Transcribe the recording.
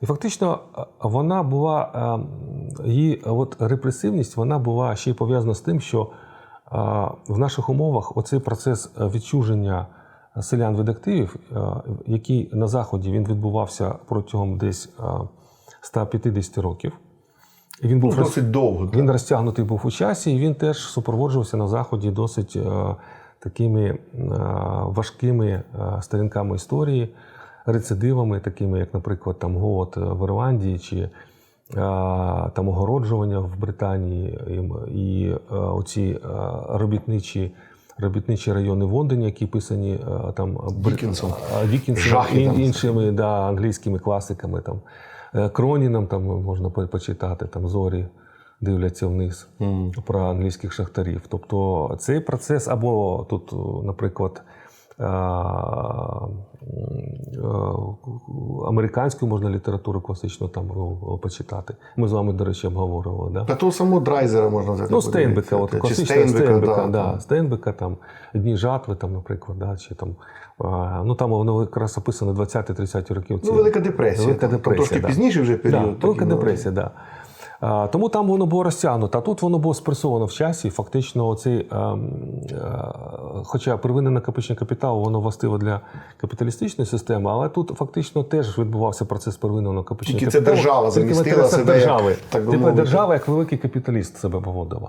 І фактично е, вона була, е, її от репресивність вона була ще й пов'язана з тим, що е, в наших умовах оцей процес е, відчуження селян від активів, е, який на Заході він відбувався протягом десь е, 150 років. І він Ну, був роз- довго. він розтягнутий був у часі, і він теж супроводжувався на заході досить е, такими е, важкими е, сторінками історії, рецидивами, такими як, наприклад, там голод в Ірландії чи е, там огороджування в Британії, і, і е, оці е, робітничі. Робітничі райони в Лондоні, які писані е, там Діккенсом Жахи і там. іншими да, англійськими класиками. Там. Е, Кроніном там можна почитати, там зорі дивляться вниз про англійських шахтарів. Тобто цей процес, або тут, наприклад, е, е, американську можна літературу класичну там ну, почитати. Ми з вами, до речі, обговорювали. Да? Та того самого Драйзера можна взяти. Ну, Стейнбека, от класична Стейнбека, Стейнбека, да, да. Стейнбека, там дні жатви, там, наприклад, да, чи там, ну там воно якраз описано 20-30 років. Ну, Велика депресія. Велика там, депресія, Трошки да. пізніше вже період. Да, велика депресія, депресія, да. Тому там воно було розтягнуто. А тут воно було спресовано в часі. Фактично, оцей, а, м, а, хоча первинне накопичення капіталу, воно властиво для капіталістичної системи, але тут фактично теж відбувався процес первинного накопичення Тільки це держава замістила себе держави. як, так би Тільки держава як великий капіталіст себе поводила.